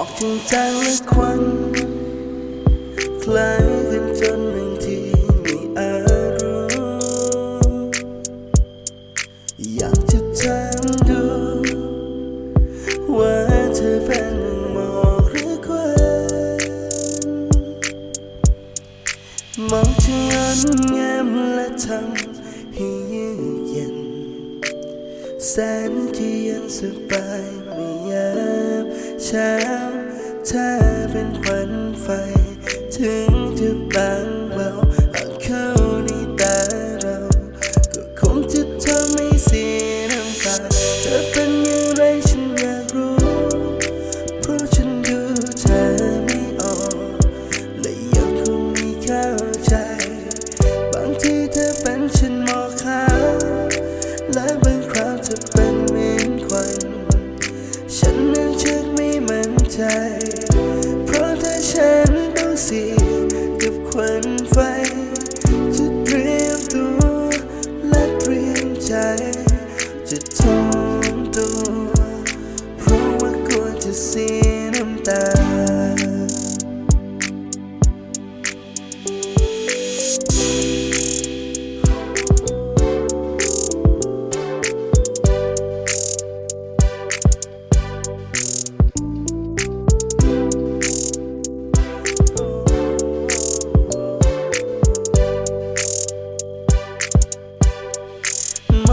อกจริงจังและควันคล้ายกันจนบางทีไม่อาจรู้อยากจะถามดู ว่าเธอเป็นหนึ่งหมอกหรือควันมองเธอย้อนแง้มและทำให้เยือกเย็นแสนที่เย็นสบาย เช้าเธอเป็นควันไฟถึง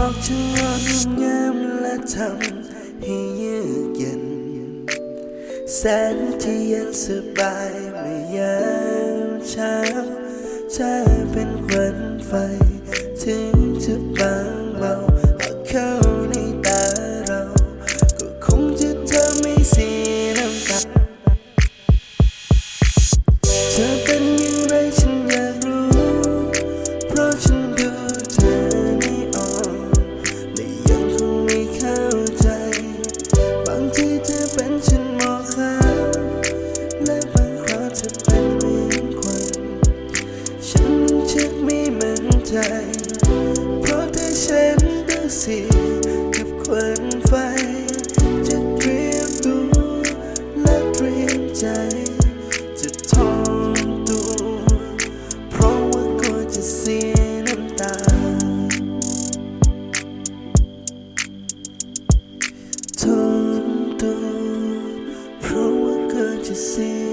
อกชะงอนงามและทำให้เยือกเย็น แสนที่เย็นสบายไม่ยามเช้าถ้าเป็นควันไฟถึงจะบางเบา ใจ เพราะถ้าฉันต้องเสียกับควันไฟ จะเตรียมตัวและเตรียมใจ จะทนตัว เพราะว่ากลัวจะเสียน้ำตา ทนตัว เพราะว่ากลัวจะเสีย